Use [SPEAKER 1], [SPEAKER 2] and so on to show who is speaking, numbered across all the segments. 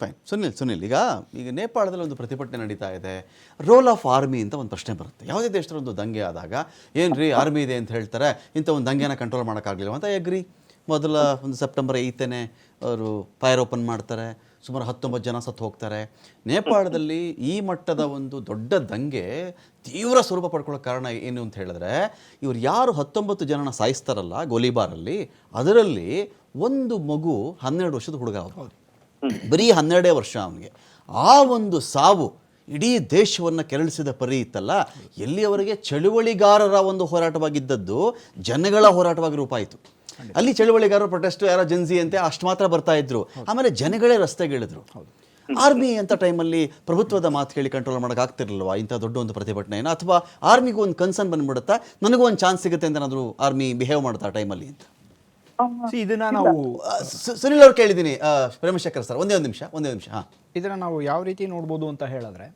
[SPEAKER 1] Fine Sunil Sunil, ಈಗ ಈಗ ನೇಪಾಳದಲ್ಲಿ ಒಂದು ಪ್ರತಿಭಟನೆ ನಡೀತಾ ಇದೆ. ರೋಲ್ ಆಫ್ ಆರ್ಮಿ ಅಂತ ಒಂದು ಪ್ರಶ್ನೆ ಬರುತ್ತೆ. ಯಾವುದೇ ದೇಶದಲ್ಲಿ ಒಂದು ದಂಗೆ ಆದಾಗ ಏನು ರೀ ಆರ್ಮಿ ಇದೆ ಅಂತ ಹೇಳ್ತಾರೆ, ಇಂಥ ಒಂದು ದಂಗೆನ ಕಂಟ್ರೋಲ್ ಮಾಡೋಕ್ಕಾಗಲಿಲ್ಲ ಅಂತ ಎಗ್ರಿ ಮೊದಲ ಒಂದು ಸೆಪ್ಟೆಂಬರ್ ಐತನೇ ಅವರು ಫೈರ್ ಓಪನ್ ಮಾಡ್ತಾರೆ, ಸುಮಾರು ಹತ್ತೊಂಬತ್ತು ಜನ ಸತ್ತು ಹೋಗ್ತಾರೆ. ನೇಪಾಳದಲ್ಲಿ ಈ ಮಟ್ಟದ ಒಂದು ದೊಡ್ಡ ದಂಗೆ ತೀವ್ರ ಸ್ವರೂಪ ಪಡ್ಕೊಳ್ಳೋ ಕಾರಣ ಏನು ಅಂತ ಹೇಳಿದ್ರೆ, ಇವರು ಯಾರು ಹತ್ತೊಂಬತ್ತು ಜನನ ಸಾಯಿಸ್ತಾರಲ್ಲ, ಗೋಲಿಬಾರಲ್ಲಿ, ಅದರಲ್ಲಿ ಒಂದು ಮಗು ಹನ್ನೆರಡು ವರ್ಷದ ಹುಡುಗ ಅವರು. ಬರೀ ಹನ್ನೆರಡೇ ವರ್ಷ ಅವನಿಗೆ. ಆ ಒಂದು ಸಾವು ಇಡೀ ದೇಶವನ್ನು ಕೆರಳಿಸಿದ ಪರಿ ಇತ್ತಲ್ಲ, ಎಲ್ಲಿಯವರೆಗೆ ಚಳುವಳಿಗಾರರ ಒಂದು ಹೋರಾಟವಾಗಿದ್ದದ್ದು ಜನಗಳ ಹೋರಾಟವಾಗಿ ರೂಪ ಆಯಿತು. ಅಲ್ಲಿ ಚಳುವಳಿಗಾರರು ಪ್ರೊಟೆಸ್ಟ್, ಯಾರೋ ಜನ್ಸಿ ಅಂತೆ ಅಷ್ಟು ಮಾತ್ರ ಬರ್ತಾ ಇದ್ರು. ಆಮೇಲೆ ಜನಗಳೇ ರಸ್ತೆಗಿಳಿದ್ರು ಆರ್ಮಿ ಅಂತ ಟೈಮಲ್ಲಿ ಪ್ರಭುತ್ವದ ಮಾತು ಕೇಳಿ ಕಂಟ್ರೋಲ್ ಮಾಡೋಕೆ ಆಗ್ತಿರ್ಲಿಲ್ವಾ? ಇಂಥ ದೊಡ್ಡ ಒಂದು ಪ್ರತಿಭಟನೆಯನ್ನು? ಅಥವಾ ಆರ್ಮಿಗೂ ಒಂದು ಕನ್ಸರ್ನ್ ಬಂದ್ಬಿಡುತ್ತಾ, ನನಗೂ ಒಂದು ಚಾನ್ಸ್ ಸಿಗುತ್ತೆ ಅಂತ ಏನಾದರೂ ಆರ್ಮಿ ಬಿಹೇವ್ ಮಾಡ್ತಾ ಟೈಮಲ್ಲಿ ಅಂತ?
[SPEAKER 2] See, ಇದನ್ನ ನಾವು
[SPEAKER 1] ಸುನಿಲ್ ಅವ್ರು ಕೇಳಿದ್ದೀನಿ ಆ, ಪ್ರೇಮಶೇಖರ್ ಸರ್ ಒಂದೇ ಒಂದು ನಿಮಿಷ ಒಂದೇ ಒಂದು ನಿಮಿಷ ಹಾಂ.
[SPEAKER 2] ಇದನ್ನ ನಾವು ಯಾವ ರೀತಿ ನೋಡ್ಬೋದು ಅಂತ ಹೇಳಿದ್ರೆ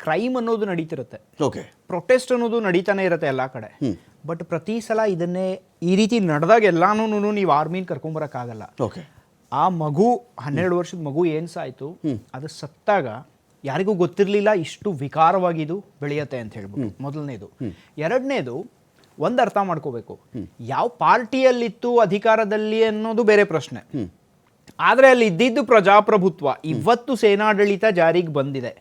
[SPEAKER 2] ಕ್ರೈಮ್ ಅನ್ನೋದು ನಡೀತಿರುತ್ತೆ.
[SPEAKER 1] ಓಕೆ.
[SPEAKER 2] ಪ್ರೊಟೆಸ್ಟ್ ಅನ್ನೋದು ನಡೀತಾನೆ ಇರುತ್ತೆ ಎಲ್ಲ ಕಡೆ. ಬಟ್ ಪ್ರತಿ ಸಲ ಇದನ್ನೇ ಈ ರೀತಿ ನಡೆದಾಗ ಎಲ್ಲಾನು ನೀವು ಆರ್ಮಿನ ಕರ್ಕೊಂಬರಕ್ಕಾಗಲ್ಲ
[SPEAKER 1] ಓಕೆ.
[SPEAKER 2] ಆ ಮಗು ಹನ್ನೆರಡು ವರ್ಷದ ಮಗು ಏನ್ ಸಾಯ್ತು? ಅದು ಸತ್ತಾಗ ಯಾರಿಗೂ ಗೊತ್ತಿರಲಿಲ್ಲ ಇಷ್ಟು ವಿಕಾರವಾಗಿ ಇದು ಬೆಳೆಯತ್ತೆ ಅಂತ ಹೇಳ್ಬಿಟ್ಟು ಮೊದಲನೇದು. ಎರಡನೇದು ಒಂದು ಅರ್ಥ ಮಾಡ್ಕೋಬೇಕು. ಯಾವ ಪಾರ್ಟಿಯಲ್ಲಿತ್ತು ಅಧಿಕಾರದಲ್ಲಿ ಅನ್ನೋದು ಬೇರೆ ಪ್ರಶ್ನೆ. ಆದ್ರೆ ಅಲ್ಲಿ ಇದ್ದಿದ್ದು ಪ್ರಜಾಪ್ರಭುತ್ವ. ಇವತ್ತು ಸೇನಾಡಳಿತ ಜಾರಿಗೆ ಬಂದಿದೆ.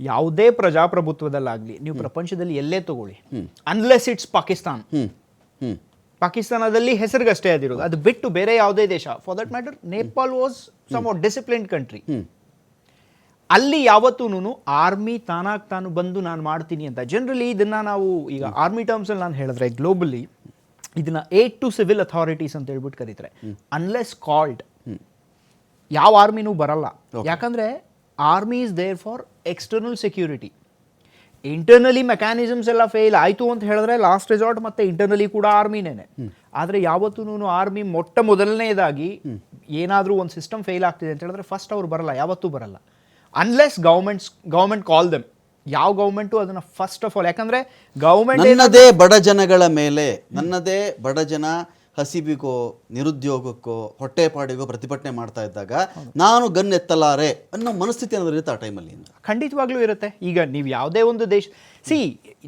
[SPEAKER 2] ಯಾವುದೇ ಪ್ರಜಾಪ್ರಭುತ್ವದಲ್ಲಾಗ್ಲಿ ನೀವು ಪ್ರಪಂಚದಲ್ಲಿ ಎಲ್ಲೇ ತಗೊಳ್ಳಿ. ಅನ್ಲೆಸ್ ಇಟ್ಸ್ ಪಾಕಿಸ್ತಾನ್ ಪಾಕಿಸ್ತಾನದಲ್ಲಿ ಹೆಸರಿಗಷ್ಟೇ ಅದಿರೋದು. ಅದು ಬಿಟ್ಟು ಬೇರೆ ಯಾವುದೇ ದೇಶ. For that matter Nepal was some discipline country ಅಲ್ಲಿ ಯಾವತ್ತೂ ಆರ್ಮಿ ತಾನಾಗಿ ತಾನು ಬಂದು ನಾನು ಮಾಡ್ತೀನಿ ಅಂತ. ಜನರಲಿ ಇದನ್ನ ನಾವು ಈಗ ಆರ್ಮಿ ಟರ್ಮ್ಸ್ ಅಲ್ಲಿ ನಾನು ಹೇಳಿದ್ರೆ ಗ್ಲೋಬಲಿ ಇದನ್ನ ಏಟ್ ಟು ಸಿವಿಲ್ ಅಥಾರಿಟೀಸ್ ಅಂತ ಹೇಳ್ಬಿಟ್ಟು ಕರೀತಾರೆ. ಅನ್ಲೆಸ್ ಕಾಲ್ಡ್ ಯಾವ ಆರ್ಮಿನೂ ಬರಲ್ಲ. ಯಾಕಂದ್ರೆ army is there for external security internally mechanisms ಎಲ್ಲ ಫೇಲ್ ಆಯಿತು ಅಂತ ಹೇಳಿದ್ರೆ ಲಾಸ್ಟ್ ರೆಸಾರ್ಟ್ ಮತ್ತೆ ಇಂಟರ್ನಲಿ ಕೂಡ ಆರ್ಮಿನೇನೆ ಆದ್ರೆ ಯಾವತ್ತೂ ಆರ್ಮಿ ಮೊಟ್ಟ ಮೊದಲನೇದಾಗಿ ಏನಾದರೂ ಒಂದು ಸಿಸ್ಟಮ್ ಫೇಲ್ ಆಗ್ತಿದೆ ಅಂತ ಹೇಳಿದ್ರೆ ಫಸ್ಟ್ ಅವ್ರು ಬರಲ್ಲ ಯಾವತ್ತೂ ಬರಲ್ಲ. Unless governments government call them ಯಾವ ಗೌರ್ಮೆಂಟು ಅದನ್ನ ಫಸ್ಟ್ ಆಫ್ ಆಲ್ ಯಾಕಂದ್ರೆ ಗೌರ್ಮೆಂಟ್
[SPEAKER 1] ನನ್ನದೇ ಬಡ ಜನಗಳ ಮೇಲೆ ನನ್ನದೇ ಬಡ ಜನ ಹಸಿವಿಗೋ ನಿರುದ್ಯೋಗಕ್ಕೋ ಹೊಟ್ಟೆಪಾಡಿಗೋ ಪ್ರತಿಭಟನೆ ಮಾಡ್ತಾ ಇದ್ದಾಗ ನಾನು ಗನ್ ಎತ್ತಲಾರೆ ಅನ್ನೋ ಮನಸ್ಥಿತಿ ಅನ್ನೋದು ಇರುತ್ತೆ ಆ ಟೈಮಲ್ಲಿ
[SPEAKER 2] ಖಂಡಿತವಾಗ್ಲೂ ಇರುತ್ತೆ. ಈಗ ನೀವು ಯಾವುದೇ ಒಂದು ದೇಶ ಸಿ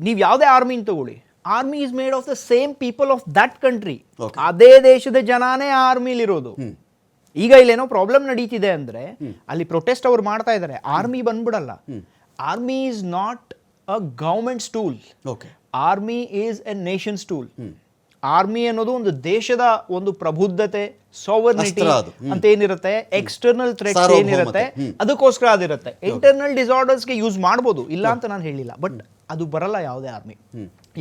[SPEAKER 2] ನೀವು ಯಾವುದೇ ಆರ್ಮಿನ ತಗೊಳ್ಳಿ. Army is made of the same people of that country. ಅದೇ ದೇಶದ ಜನಾನೇ ಆರ್ಮಿಲಿರೋದು ಈಗ ಇಲ್ಲೇನೋ ಪ್ರಾಬ್ಲಮ್ ನಡೀತಿದೆ ಅಂದ್ರೆ ಅಲ್ಲಿ ಪ್ರೊಟೆಸ್ಟ್ ಅವ್ರು ಮಾಡ್ತಾ ಇದ್ದಾರೆ army ಬಂದ್ಬಿಡಲ್ಲ. Army is not a government tool
[SPEAKER 1] okay
[SPEAKER 2] army is a nation's tool army ಅನ್ನೋದು ಒಂದು ದೇಶದ ಒಂದು ಪ್ರಬುದ್ಧತೆ ಸೋವರ್ನಿಟಿ. ಅಂತ ಏನಿರುತ್ತೆ ಎಕ್ಸ್ಟರ್ನಲ್ ಥ್ರೆಟ್ಸ್
[SPEAKER 1] ಸಾರ್ವಭೌಮತೆ.
[SPEAKER 2] ಏನಿರುತ್ತೆ ಅದಕ್ಕೋಸ್ಕರ ಅದಿರುತ್ತೆ. ಇಂಟರ್ನಲ್ ಡಿಸಾರ್ಡರ್ಸ್ಗೆ ಯೂಸ್ ಮಾಡ್ಬೋದು. ಇಲ್ಲ ಅಂತ ನಾನು ಹೇಳಿಲ್ಲ. ಬಟ್ ಅದು ಬರಲ್ಲ ಯಾವುದೇ ಆರ್ಮಿ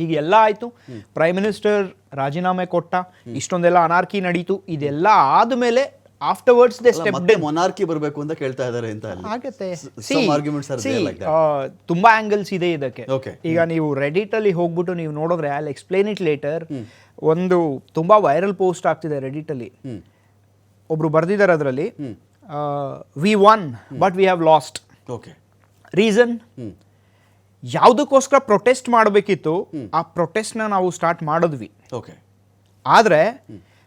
[SPEAKER 2] ಈಗ ಎಲ್ಲ ಆಯ್ತು. ಪ್ರೈಮ್ ಮಿನಿಸ್ಟರ್ ರಾಜೀನಾಮೆ ಕೊಟ್ಟ. ಇಷ್ಟೊಂದೆಲ್ಲ ಅನಾರ್ಕಿ ನಡೀತು. ಇದೆಲ್ಲ ಆದ್ಮೇಲೆ ಆಫ್ಟರ್ವರ್ಡ್ಸ್ ದೇ ಸ್ಟೆಪ್
[SPEAKER 1] ಮತ್ತೆ ಮೊನಾರ್ಕಿ ಬರಬೇಕು ಅಂತ ಕೇಳ್ತಾ ಇದ್ದಾರೆ ಅಂತ ಅಲ್ಲಿ.
[SPEAKER 2] ಆಗುತ್ತೆ. ತುಂಬಾ ಆಂಗಲ್ಸ್ ಇದೆ ಇದಕ್ಕೆ. ಈಗ ನೀವು ರೆಡಿಟ್ ಅಲ್ಲಿ ಹೋಗ್ಬಿಟ್ಟು ನೀವು ನೋಡಿದ್ರೆ ಅಲ್ಲಿ ಎಕ್ಸ್ಪ್ಲೇನ್ ಇಟ್ ಲೇಟರ್ ಒಂದು ತುಂಬಾ ವೈರಲ್ ಪೋಸ್ಟ್ ಆಗ್ತಿದೆ ರೆಡಿಟ್ ಅಲ್ಲಿ. ಒಬ್ರು ಬರ್ದಿದ್ದಾರೆ ಅದರಲ್ಲಿ. We won but we have lost
[SPEAKER 1] okay
[SPEAKER 2] reason ಯಾವುದಕ್ಕೋಸ್ಕರ protest ಮಾಡಬೇಕಿತ್ತು ಆ ಪ್ರೊಟೆಸ್ಟ್ನ ನಾವು ಸ್ಟಾರ್ಟ್ ಮಾಡಿದ್ವಿ.
[SPEAKER 1] ಓಕೆ
[SPEAKER 2] ಆದರೆ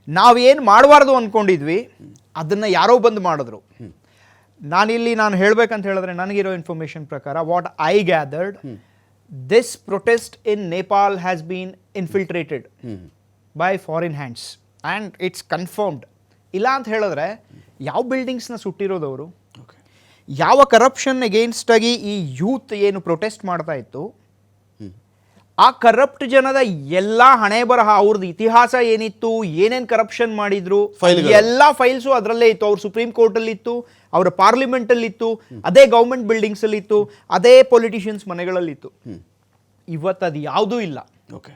[SPEAKER 2] ನಾವೇನು ಮಾಡಬಾರ್ದು ಅಂದ್ಕೊಂಡಿದ್ವಿ ಅದನ್ನು ಯಾರೋ ಬಂದು ಮಾಡಿದ್ರು. ನಾನಿಲ್ಲಿ ನಾನು ಹೇಳಬೇಕಂತ ಹೇಳಿದ್ರೆ ನನಗಿರೋ ಇನ್ಫಾರ್ಮೇಷನ್ ಪ್ರಕಾರ what I gathered this protest in Nepal has been infiltrated by foreign hands and it's confirmed ಇಲ್ಲ ಅಂತ ಹೇಳಿದ್ರೆ ಯಾವ ಬಿಲ್ಡಿಂಗ್ಸ್ನ ಸುಟ್ಟಿರೋದವರು ಯಾವ ಕರಪ್ಷನ್ ಅಗೇನ್ಸ್ಟ್ ಆಗಿ ಈ ಯೂತ್ ಏನು ಪ್ರೊಟೆಸ್ಟ್ ಮಾಡ್ತಾ ಇತ್ತು? ಆ ಕರಪ್ಟ್ ಜನದ ಎಲ್ಲ ಹಣೆ ಬರಹ ಅವ್ರದ್ದು ಇತಿಹಾಸ ಏನಿತ್ತು ಏನೇನು ಕರಪ್ಷನ್ ಮಾಡಿದ್ರು ಎಲ್ಲ ಫೈಲ್ಸು ಅದರಲ್ಲೇ ಇತ್ತು. ಅವ್ರ ಸುಪ್ರೀಂ ಕೋರ್ಟ್ ಅಲ್ಲಿ ಇತ್ತು ಅವರ ಪಾರ್ಲಿಮೆಂಟ್ ಅಲ್ಲಿ ಇತ್ತು ಅದೇ ಗೌರ್ಮೆಂಟ್ ಬಿಲ್ಡಿಂಗ್ಸ್ ಅಲ್ಲಿ ಇತ್ತು ಅದೇ ಪೊಲಿಟಿಷಿಯನ್ಸ್ ಮನೆಗಳಲ್ಲಿತ್ತು. ಇವತ್ತು ಅದು ಯಾವುದೂ ಇಲ್ಲ.
[SPEAKER 1] ಓಕೆ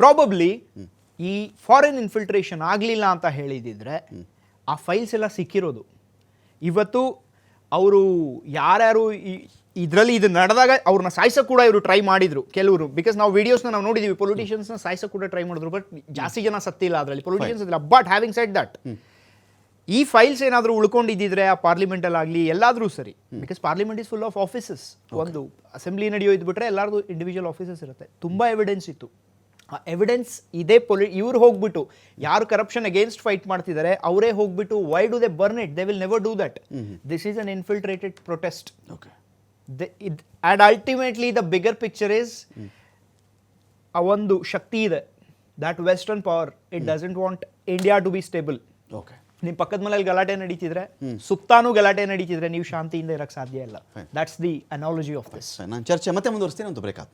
[SPEAKER 2] ಪ್ರಾಬಬ್ಲಿ ಈ ಫಾರಿನ್ ಇನ್ಫಿಲ್ಟ್ರೇಷನ್ ಆಗಲಿಲ್ಲ ಅಂತ ಹೇಳಿದಿದ್ರೆ ಆ ಫೈಲ್ಸ್ ಎಲ್ಲ ಸಿಕ್ಕಿರೋದು. ಇವತ್ತು ಅವರು ಯಾರ್ಯಾರು ಇದರಲ್ಲಿ ಇದು ನಡೆದಾಗ ಅವ್ರನ್ನ ಸಾಯಿಸೋಕೆ ಕೂಡ ಇವರು ಟ್ರೈ ಮಾಡಿದ್ರು ಕೆಲವರು. ಬಿಕಾಸ್ ನಾವು ವಿಡಿಯೋಸ್ನ ನಾವು ನೋಡಿದೀವಿ ಪೊಲಿಟಿಷಿಯನ್ಸ್ನ ಸಾಯಿಸೋಕೆ ಕೂಡ ಟ್ರೈ ಮಾಡಿದ್ರು ಬಟ್ ಜಾಸ್ತಿ ಜನ ಸತ್ತಿಲ್ಲ ಅದರಲ್ಲಿ. ಪೊಲಿಟಿಷಿಯನ್ಸ್ ಇಲ್ಲ ಬಟ್ ಹ್ಯಾವಿಂಗ್ ಸೆಟ್ ದಟ್ ಈ ಫೈಲ್ಸ್ ಏನಾದರೂ ಉಳ್ಕೊಂಡಿದ್ದಿದ್ರೆ ಆ ಪಾರ್ಲಿಮೆಂಟಲ್ಲಿ ಆಗಲಿ ಎಲ್ಲಾದರೂ ಸರಿ. Because parliament is full of offices ಒಂದು ಅಸೆಂಬ್ಲಿ ನಡೆಯೋ ಇದ್ಬಿಟ್ರೆ ಎಲ್ಲರದು ಇಂಡಿವಿಜುವಲ್ ಆಫೀಸಸ್ ಇರುತ್ತೆ. ತುಂಬ ಎವಿಡೆನ್ಸ್ ಇತ್ತು. ಎವಿಡೆನ್ಸ್ ಇದೇ ಪೊಲಿ ಇವ್ರು ಹೋಗ್ಬಿಟ್ಟು ಯಾರು ಕರಪ್ಷನ್ ಅಗೇನ್ಸ್ಟ್ ಫೈಟ್ ಮಾಡ್ತಿದ್ದಾರೆ ಅವರೇ ಹೋಗ್ಬಿಟ್ಟು why do they burn it they will never do that this is an infiltrated protest and ultimately the bigger picture is ಆ ಒಂದು ಶಕ್ತಿ ಇದೆ. That western power it doesn't want India to be stable
[SPEAKER 1] okay
[SPEAKER 2] ನಿಮ್ಮ ಪಕ್ಕದ ಮನೇಲಿ ಗಲಾಟೆ ನಡೀತಿದ್ರೆ ಸುತ್ತಾನು ಗಲಾಟೆ ನಡೀತಿದ್ರೆ ನೀವು ಶಾಂತಿಯಿಂದ ಇರಕ್ಕೆ ಸಾಧ್ಯ ಇಲ್ಲ. That's the analogy of this
[SPEAKER 1] ನಾನು ಚರ್ಚೆ ಮತ್ತೆ ಮುಂದುವರಿಸ್ತೀನಿ ಒಂದು ಬ್ರೇಕ್